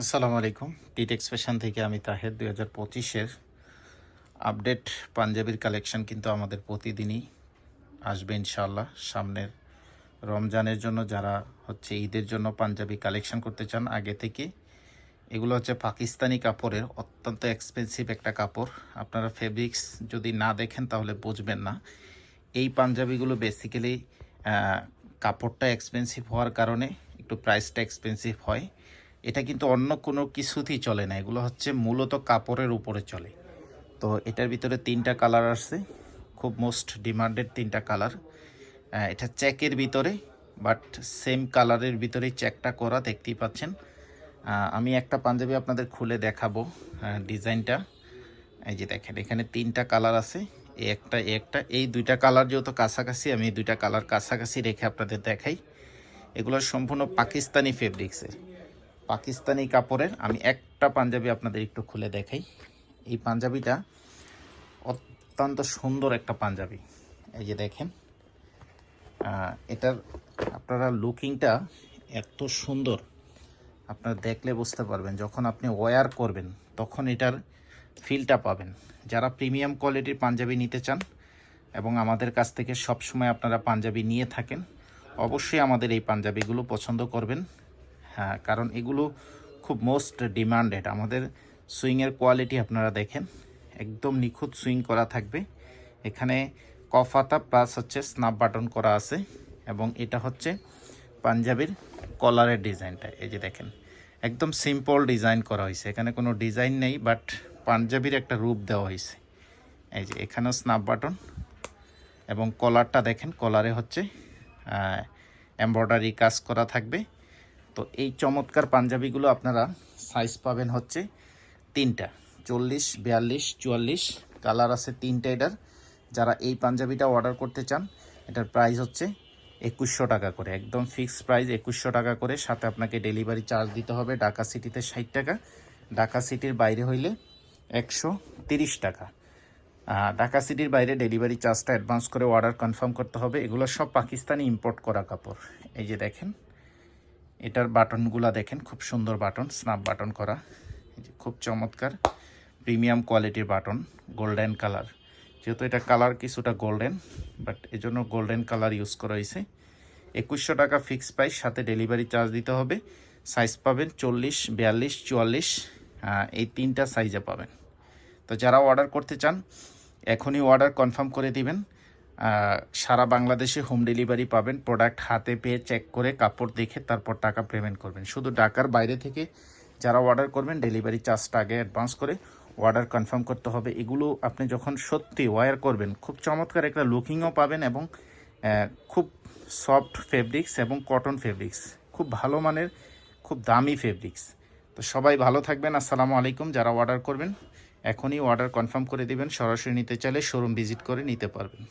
আসসালামু আলাইকুম। টিটেক্স ফ্যাশন থেকে আমি তাহের দুই হাজার পঁচিশের আপডেট পাঞ্জাবির কালেকশন কিন্তু আমাদের প্রতিদিনই আসবে ইনশাল্লাহ সামনের রমজানের জন্য যারা হচ্ছে ঈদের জন্য পাঞ্জাবি কালেকশন করতে চান আগে থেকে। এগুলো হচ্ছে পাকিস্তানি কাপড়ের অত্যন্ত এক্সপেন্সিভ একটা কাপড়। আপনারা ফেব্রিক্স যদি না দেখেন তাহলে বুঝবেন না। এই পাঞ্জাবিগুলো বেসিক্যালি কাপড়টা এক্সপেন্সিভ হওয়ার কারণে একটু প্রাইসটা এক্সপেন্সিভ হয়। এটা কিন্তু অন্য কোনো কিছুতেই চলে না। এগুলো হচ্ছে মূলত কাপড়ের উপরে চলে। তো এটার ভিতরে তিনটা কালার আসছে। খুব মোস্ট ডিমান্ডেড তিনটা কালার। এটা চেকের ভিতরে, বাট সেম কালারের ভিতরে চেকটা করা দেখতেই পাচ্ছেন। আমি একটা পাঞ্জাবি আপনাদের খুলে দেখাবো ডিজাইনটা। এই যে দেখেন, এখানে তিনটা কালার আছে। এই একটা একটা, এই দুইটা কালার যেহেতু কাছাকাছি, আমি দুইটা কালার কাছাকাছি রেখে আপনাদের দেখাই। এগুলো সম্পূর্ণ পাকিস্তানি ফেব্রিক্সের পাকিস্তানি কাপড়ের, আমি একটা পাঞ্জাবি আপনাদের একটু খুলে দেখাই। এই পাঞ্জাবিটা অত্যন্ত সুন্দর একটা পাঞ্জাবি। এই যে দেখেন এটার আপনারা লুকিংটা এত সুন্দর, আপনারা দেখলে বুঝতে পারবেন। যখন আপনি ওয়্যার করবেন, তখন এটার ফিলটা পাবেন। যারা প্রিমিয়াম কোয়ালিটির পাঞ্জাবি নিতে চান এবং আমাদের কাছ থেকে সব সময় আপনারা পাঞ্জাবি নিয়ে থাকেন, অবশ্যই আমাদের এই পাঞ্জাবিগুলো পছন্দ করবেন। হ্যাঁ কারণ এগুলো খুব মোস্ট ডিমান্ডেড আমাদের সুইংয়ের কোয়ালিটি আপনারা দেখেন, একদম নিখুঁত সুইং করা থাকবে। এখানে কফাতা প্লাস হচ্ছে স্নাপ বাটন করা আছে এবং এটা হচ্ছে পাঞ্জাবির কলারের ডিজাইনটা। এই যে দেখেন, একদম সিম্পল ডিজাইন করা হয়েছে। এখানে কোনো ডিজাইন নেই বাট পাঞ্জাবির একটা রূপ দেওয়া হয়েছে। এই যে এখানেও স্নাপ বাটন এবং কলারটা দেখেন কলারে হচ্ছে এমব্রয়ডারি কাজ করা থাকবে। তো এই চমৎকার পাঞ্জাবিগুলো আপনারা সাইজ পাবেন হচ্ছে তিনটা, চল্লিশ, বিয়াল্লিশ, চুয়াল্লিশ কালার আছে তিনটা এটার। যারা এই পাঞ্জাবিটা অর্ডার করতে চান, এটার প্রাইস হচ্ছে একুশশো টাকা করে। একদম ফিক্সড প্রাইস একুশশো টাকা করে। সাথে আপনাকে ডেলিভারি চার্জ দিতে হবে ঢাকা সিটিতে ষাট টাকা। ঢাকা সিটির বাইরে হইলে একশো তিরিশ টাকা। ঢাকা সিটির বাইরে ডেলিভারি চার্জটা অ্যাডভান্স করে অর্ডার কনফার্ম করতে হবে। এগুলো সব পাকিস্তানি ইম্পোর্ট করা কাপড়। এই যে দেখেন এটার বাটনগুলা দেখেন, খুব সুন্দর বাটন স্নাপ বাটন করা। খুব চমৎকার, প্রিমিয়াম কোয়ালিটির বাটন, গোল্ডেন কালার। যেহেতু এটা কালার কিছুটা গোল্ডেন, বাট এজন্য গোল্ডেন কালার ইউজ করা হয়েছে। একুশশো টাকা ফিক্স প্রাইস, সাথে ডেলিভারি চার্জ দিতে হবে। সাইজ পাবেন চল্লিশ, বিয়াল্লিশ, চুয়াল্লিশ এই তিনটা সাইজে পাবেন। তো যারা অর্ডার করতে চান, এখনই অর্ডার কনফার্ম করে দিবেন। সারা বাংলাদেশে হোম ডেলিভারি পাবেন। প্রোডাক্ট হাতে পেয়ে চেক করে কাপড় দেখে তারপর টাকা পেমেন্ট করবেন। শুধু ঢাকার বাইরে থেকে যারা অর্ডার করবেন ডেলিভারি চার্জটা আগে অ্যাডভান্স করে অর্ডার কনফার্ম করতে হবে। এগুলো আপনি যখন সত্যি ওয়্যার করবেন, খুব চমৎকার একটা লুকিংও পাবেন এবং খুব সফট ফেব্রিক্স এবং কটন ফেব্রিক্স খুব ভালো মানের, খুব দামি ফেব্রিক্স তো সবাই ভালো থাকবেন। আসসালামু আলাইকুম। যারা অর্ডার করবেন, এখনই অর্ডার কনফার্ম করে দিবেন। সরাসরি নিতে চাইলে শোরুম ভিজিট করে নিতে পারবেন।